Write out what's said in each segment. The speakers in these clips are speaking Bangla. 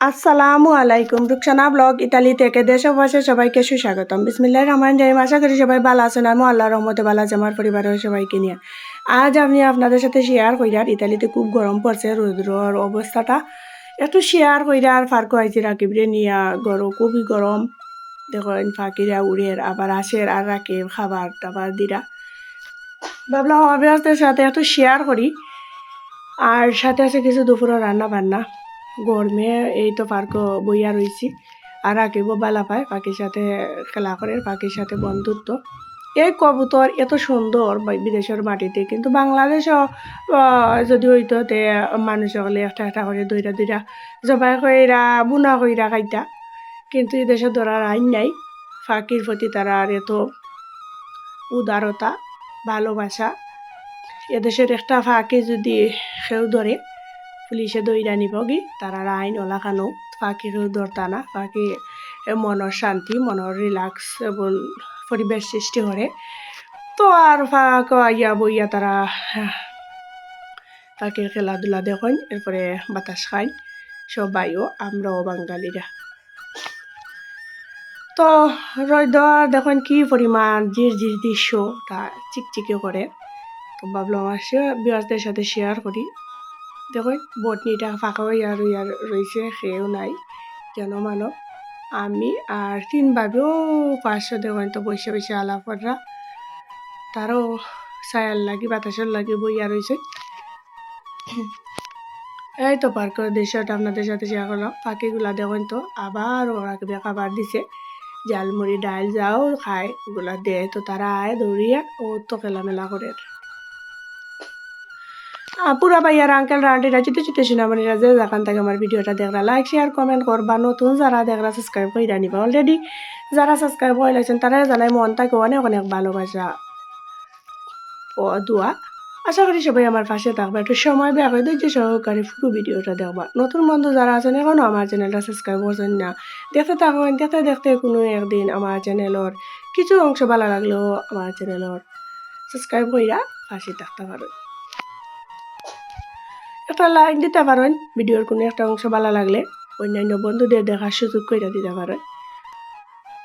আসসালামু আলাইকুম। রুকসানা ব্লগ ইতালি থেকে দেশে বসে সবাইকে সুস্বাগতম। বিসমিল্লাহ রহমান জাহিম আশা করি সবাই ভালো আছেন। আমি আল্লাহ রহমতে ভালো আছে, আমার পরিবারের সবাইকে নিয়ে। আজ আমি আপনাদের সাথে শেয়ার কইরার ইতালিতে খুব গরম পড়ছে, রৌদ্রর অবস্থাটা একটু শেয়ার কইরার ফার্কো আইছি রাকিবরে নিয়া গরম খুবই গরম। দেখেন ফাঁকিরা উড়ের, আবার আসের আর রাকিব খাবার টাবার দিরা। ভাবলাম অভ্যাসদের সাথে একটু শেয়ার করি। আর সাথে আছে কিছু দুপুরের রান্না বান্না গরমে এই তো পার্ক বইয়া রয়েছি আর আঁকিব বালা পায়, পাখির সাথে খেলা করে, পাখির সাথে বন্ধুত্ব। এই কবুতর এত সুন্দর বিদেশের মাটিতে, কিন্তু বাংলাদেশও যদি হইতো তে মানুষ হলে একটা একটা করে দইরা দইরা জবাই কইরা, বুনা কইরা খাইতা। কিন্তু এই ধরার আইন নাই। ফাঁকির প্রতি তারা আর এত উদারতা, ভালোবাসা। এদেশের একটা ফাঁকি যদি কেউ ধরে পুলিশে দইরা নিব কি? তারা আইন ওলাখানো পাখি কেউ ধরতা না পাখি মনের শান্তি, মনের রিল্যাক্সেবল পরিবেশ সৃষ্টি করে। তো আর ফাঁক ইয়া বইয়া তারা পাখির খেলাধুলা দেখেন, এরপরে বাতাস খাই সবাইও, আমরাও বাঙালিরা। তো রৈদর দেখেন কি পরিমাণ জির জির দৃশ্যটা চিকচিকে করে। তো ভাবলাম আমার বিয়াসদের সাথে শেয়ার করি। দেখুন বটনিটা ফাঁকা আর ইয়ার রয়েছে সেও নাই জনমানব আমি আর তিন ভাবেও পাঁচশো দেখুন, তো বসে বসে আলাপরা তারও ছায়ার লাগি বাতাসের লাগি বইয়া রয়েছে এই তো পার্কের দৃশ্যটা আপনাদের সাথে শেয়ার করলাম পাখিগুলা দেখুন, তো আবার ওরা খাবার দিছে। জালমুড়ি ডাল যাও খায় ওগুলা দেয় তো তারা আয় দৌড়িয়া ও তো খেলামেলা করে পুরা ভাইয়ার আঙ্কেল আন্টিরা চিতে চিতে সিনেমানিরা যে যেখান থেকে আমার ভিডিওটা দেখরা লাইক শেয়ার কমেন্ট করবা। নতুন যারা দেখরা সাবস্ক্রাইব করে নিবা অলরেডি যারা সাবস্ক্রাইব হয়ে লাগছেন তারা জানাই মন থাকে অনেক অনেক ভালোবাসা ও দোয়া। আশা করি সবাই আমার পাশে থাকবে। একটু সময় বের করে ধৈর্য সহকারে পুরো ভিডিওটা দেখবা। নতুন বন্ধু যারা আছেন এখনও আমার চ্যানেলটা সাবস্ক্রাইব করছেন না, দেখতে থাকুন। দেখতে দেখতে কোনো একদিন আমার চ্যানেলের কিছু অংশ ভালো লাগলেও আমার চ্যানেলের সাবস্ক্রাইব কইরা পাশে থাকতে পারো। একটা লাইক দিতে পারেন, ভিডিওর কোনো একটা অংশ ভালো লাগলে অন্যান্য বন্ধুদের দেখার সুযোগ করে দিতে পারেন।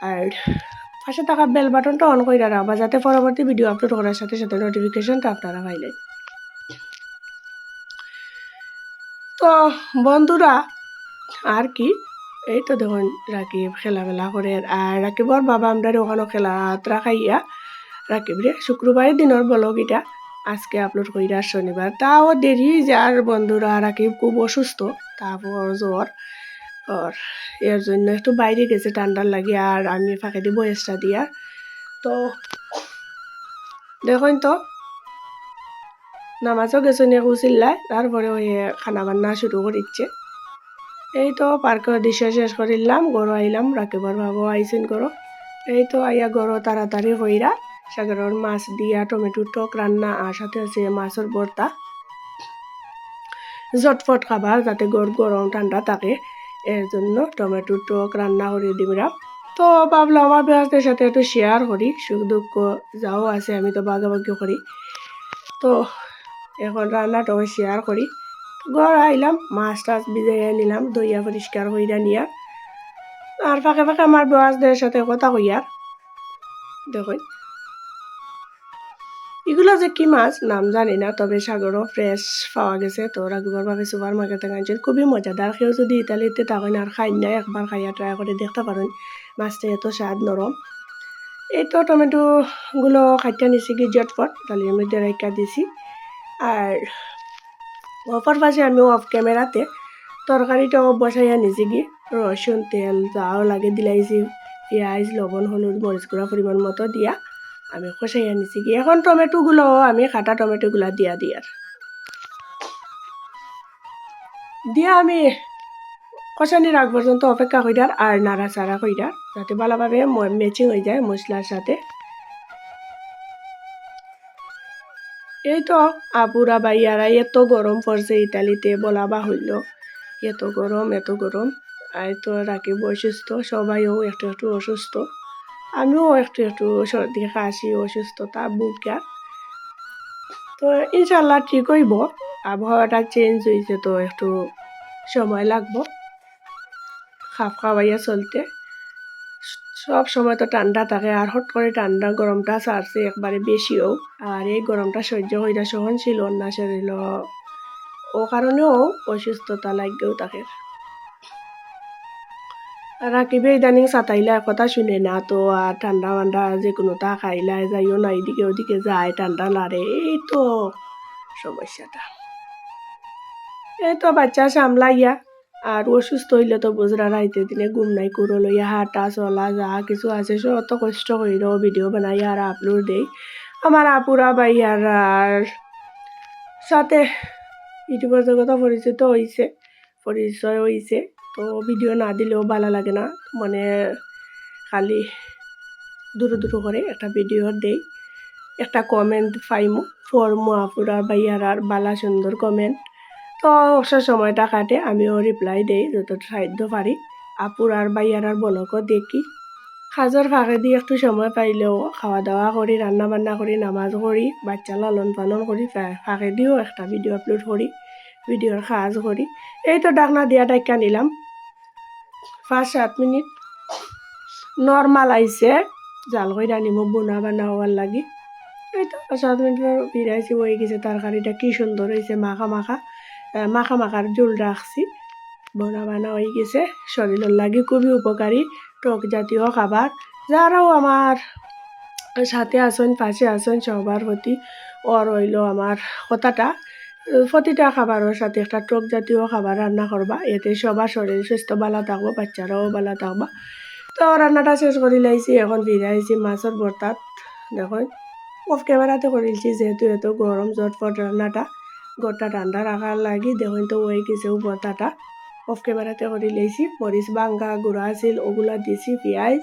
আর পাশে থাকা বেল বাটনটা অন করে রাখবা যাতে পরবর্তী ভিডিও আপলোড করার সাথে সাথে নোটিফিকেশনটা আপনারা পাইলেন তো বন্ধুরা, আর কি? এই তো দেখুন, রাকিব খেলামেলা করে, আর রাকিবর বাবা আমরা ওখানে খেলা খাইয়া রাকিব রে শুক্রবারের দিনের বলক এটা। আজকে আপলোড কইরা শনিবার। তাও দেরি যার বন্ধুরা রাকিব খুব অসুস্থ, তারপর জ্বর। আর এর জন্য একটু বাইরে গেছে ঠান্ডার লাগে, আর আমি ফাঁকে দিব বয়সটা দিয়া। তো, দেখুন তো, নামাজও গেছে নিয়ে কুচিল্লায় তারপরে ওই খানা বান্না শুরু করিচ্ছে। এই তো, পার্কের দৃশ্য শেষ করিলাম, গরো আইলাম রাকিবর ভাবো আইসেন গরো। এই তো আইয়া গরো তাড়াতাড়ি হইরা। সাগরের মাছ দিয়া টমেটোর টক রান্না আর সাথে আছে মাছের ভর্তা। ঝটফট খাবার যাতে গড় গরম ঠান্ডা থাকে, এর জন্য টমেটোর টক রান্না করে দিবরা তো ভাবলাম আমার বেহাসদের সাথে একটু শেয়ার করি, সুখ দুঃখ যাও আছে, আমি তো ভাগাভাগি করি। তো এখন রান্নাটাও শেয়ার করি। ঘর আইলাম, মাছ টাছ ভিজাইয়া নিলাম দইয়া পরিষ্কার হইয়া নিয়া। আর ফাঁকে ফাঁকে আমার বেহাসদের সাথে কথা কইয়ার দেখুন। এগুলো যে কি মাছ, নাম জানি না, তবে সাগরও ফ্রেশ পাওয়া গেছে। তো রাখবার ভাবে সুপার মার্কেটে আনছেন খুবই মজাদার কেউ যদি ইতালিতে থাকেন আর খাই না একবার খাইয়া ট্রাই করে দেখতে পারেন মাছটা এত স্বাদ নরম এই তো টমেটোগুলো খাইতে নিছি কি জটফট ডালির মধ্যে রেখা দিছি। আর অপর পাশে আমি অফ ক্যামেরাতে তরকারিটাও বসাইয়া নিছি কি রসুন তেল, যাও লাগে দিলাইছি পেঁয়াজ, লবণ, হলুদ মরিচ গুঁড়া পরিমাণ মতো দিয়া। আমি কষাইয়া নিছি কি এখন টমেটোগুলো, আমি কাটা টমেটোগুলা দিয়া দিয়ার দিয়া আমি কষানির আগ পর্যন্ত অপেক্ষা কইরার আর নাড়া চাড়া কইরার, যাতে ভালোভাবে ম্যাচিং হয়ে যায় মশলার সাথে। এই তো আপুরা বাইয়ারা এত গরম পড়ছে ইতালিতে, বলা বা হইল এত গরম এত গরম। আর তো রাকিব অসুস্থ, সবাইও একটু একটু অসুস্থ। আমিও একটু একটু সর্দি কাশি, অসুস্থতা, বুকা তো ইনশাল্লাহ ঠিক হইব। আবহাওয়াটা চেঞ্জ হয়েছে তো একটু সময় লাগবো। খাপ খাওয়াইয়া চলতে। সব সময় তো ঠান্ডা থাকে, আর হট করে ঠান্ডা গরমটা ছাড়ছে একবারে বেশিও। আর এই গরমটা সহ্য হইরা সহনশীল না শরীর ও কারণেও অসুস্থতা লাগেও থাকে। রাকিবে ইদানিং সাতাইলা কথা শুনে না, তো আর ঠান্ডা মান্ডা যে কোনো তা খাইলা যাইও না এদিকে ওদিকে যায় ঠান্ডা লারে এই তো সমস্যাটা। এই তো বাচ্চা সামলাইয়া আর অসুস্থ হইলে তো বুঝরা রাইতে দিনে ঘুম নাই করে লইয়া হাঁটা চলা, যা কিছু আছে সব অত কষ্ট কইরও ভিডিও বানাই আর আপলোড দেই। আমার আপুরা ভাইয়ার আর সাথে ইউটিউবের জগতে পরিচিত হয়েছে পরিচয় হয়েছে তো ভিডিও না দিলেও ভালো লাগে না। মানে খালি দূরে দূরে করে একটা ভিডিও দেই। একটা কমেন্ট পাইমু। ফরমু আপুরা ভাইয়ার আর বালা সুন্দর কমেন্ট তো অবসর সময়টা কাটে, আমিও রিপ্লাই দেই যত সাহায্য পারি। আপুর আর ভাইয়ার আর বলকও দেখি। সাজর ফাঁকে দিয়ে একটু সময় পাইলেও খাওয়া দাওয়া করি রান্না বান্না করি, নামাজ করি বাচ্চা লালন পালন করি ফাঁকে দিয়েও একটা ভিডিও আপলোড করি। ভিডিওর কাজ করি এই তো ডাকনা দিয়া ডাক্কা নিলাম। পাঁচ সাত মিনিট। নর্মাল আইছে জাল করে আনিব বোনা বানা হওয়ার লাগি। এই তো পাঁচ সাত মিনিট বিরাইছি হয়ে গেছে তরকারিটা কি সুন্দর হয়েছে মাখা মাখা। মাখা মাখার জোল রাখছি বোনা বানা হয়ে গেছে। শরীরের লাগি খুবই উপকারী টক জাতীয় খাবার যারাও আমার সাথে আসেন পাশে আসেন সবার প্রতি ওর হইল আমার কথাটা। প্রতিটা খাবারের সাথে একটা টক জাতীয় খাবার রান্না করবা এতে সবার শরীর সুস্থ, ভালো থাকব বাচ্চারাও ভালো থাকবা। তো রান্নাটা শেষ করে লাইছি এখন ফিরে আইছি মাছের ভর্তাত দেখুন অফ ক্যামেরাতে করেছি যেহেতু এত গরম জটফট রান্নাটা গোটা ঠান্ডা রাখার লাগি দেখুন তো হয়ে গেছেও ভর্তাটা অফ ক্যামেরাতে করে লাইছি মরিচ বাঙ্গা গুঁড়া আছিল ওগুলা দিছি, পেঁয়াজ।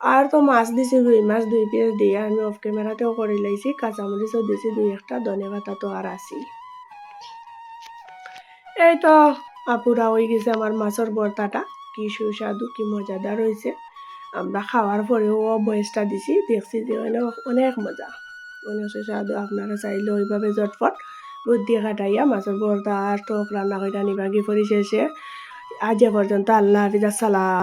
আর তো মাছ দিছি রুই মাছ, দুই পিস দিয়ে আমি অফ ক্যামেরাতেও করে লাইছি কাঁচামরিচও দিছি, দুই একটা ধনে পাতা তো আর আছিল। এই তো, আপুরা হয়ে গেছে আমার মাছের ভর্তাটা কি সুস্বাদু, কি মজাদার হয়েছে আমরা খাওয়ার পরেও বয়সটা দিছি, দেখছি যে অনেক মজা। অনেক সুস্বাদু, আপনারা চাইলে ওইভাবে জটফট বুদ্ধি কাটাইয়া মাছের ভর্তা আর টক রান্না করে নিবাগি পরিশেষে, আজ পর্যন্ত আল্লাহ হাফিজ, আসসালাম।